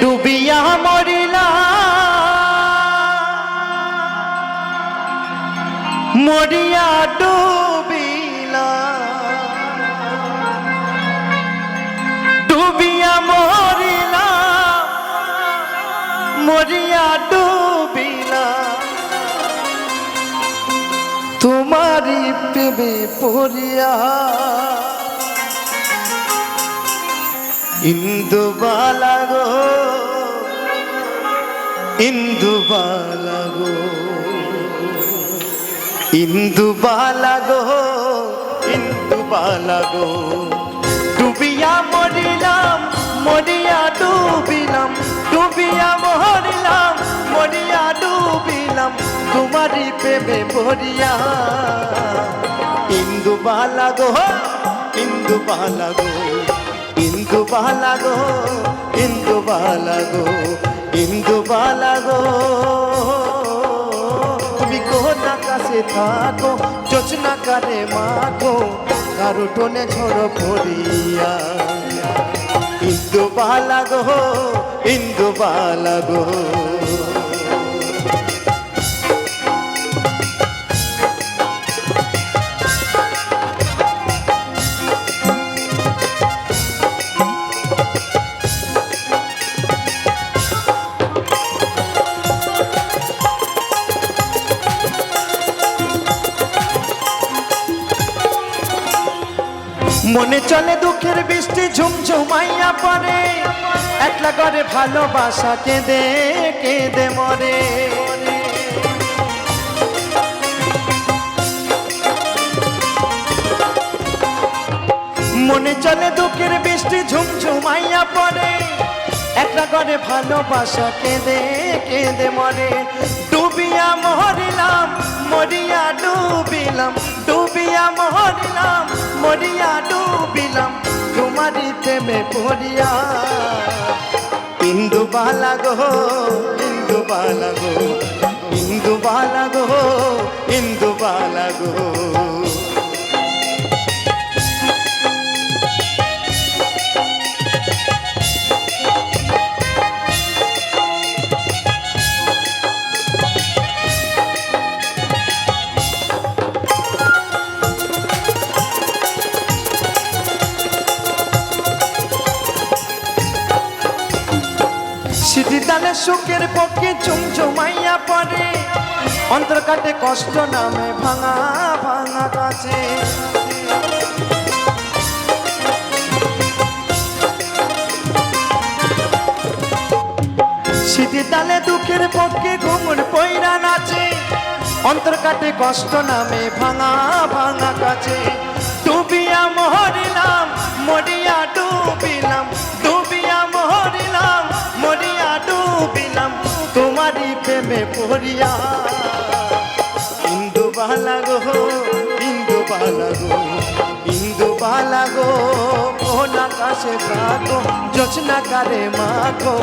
ডুবিয়া মরিলা। মরিয়া ডুবিলা। ডুবিয়া মরিলা। মরিয়া ডুবিলা। তোমারি পেবে পড়িয়া ইন্দুবালা গো ইন্দুবালা গো ইন্দুবালা গো ইন্দুবালা গো। ডুবিয়া মরিলাম, মরিয়া ডুবিলাম, ডুবিয়া মরিলাম, মরিয়া ডুবিলাম, তোমারই প্রেমে মরিয়া ইন্দুবালা গো ইন্দুবালা গো। ইন্দু বালা গো, ইন্দু বালা গো, ইন্দু বালা গো। তুমি না আকাশে থাকো যোচনা কারে মাখো, কারও টোনে ঝড় পড়িয়া ইন্দু বালা গো, ইন্দু বালাগো মনে চলে দুঃখের বৃষ্টি ঝুমঝুমাইয়া পরে একলা করে ভালোবাসা কেঁদে কেঁদে মরে। মনে চলে দুঃখের বৃষ্টি ঝুমঝুমাইয়া পরে একলা করে ভালোবাসা কেঁদে কেঁদে মরে। ডুবিয়া তোমারি প্রেমে পড়িয়া। ইন্দু বালা গো ইন্দু বালা গো ইন্দু বালা গো ইন্দু বালা গো। তালে সুখের পক্ষে চুমচুমাইয়া পড়ে। অন্তর কাটে কষ্ট, নামে ভাঙা ভাঙা কাছে। তালে দুঃখের পক্ষে ঘুমুর পৈরা নাচে। অন্তর কাটে কষ্ট, নামে ভাঙা ভাঙা কাছে। ডুবিয়া মহরিলাম, মরিয়া ডুবিলাম। প্রেমে পড়িয়া। ইন্দু বালা গো ইন্দু বালা গো ইন্দু বালা গো, কোন আকাশে থাকো যোচনা কারে মাখো,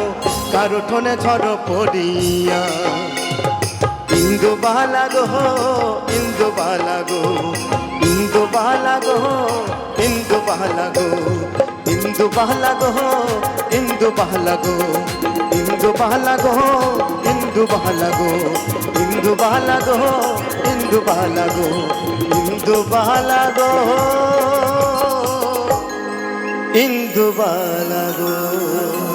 কারও ঠোনে ঝড় পড়িয়া। ইন্দু বালা গো ইন্দু বালা গো ইন্দু বালা গো ইন্দু বালা গো ইন্দু বালা গো ইন্দু বালা গো। ইন্দু বালা গো ইন্দু বালা গো ইন্দু বালা গো ইন্দু বালা গো ইন্দু বালা গো ইন্দু বালা গো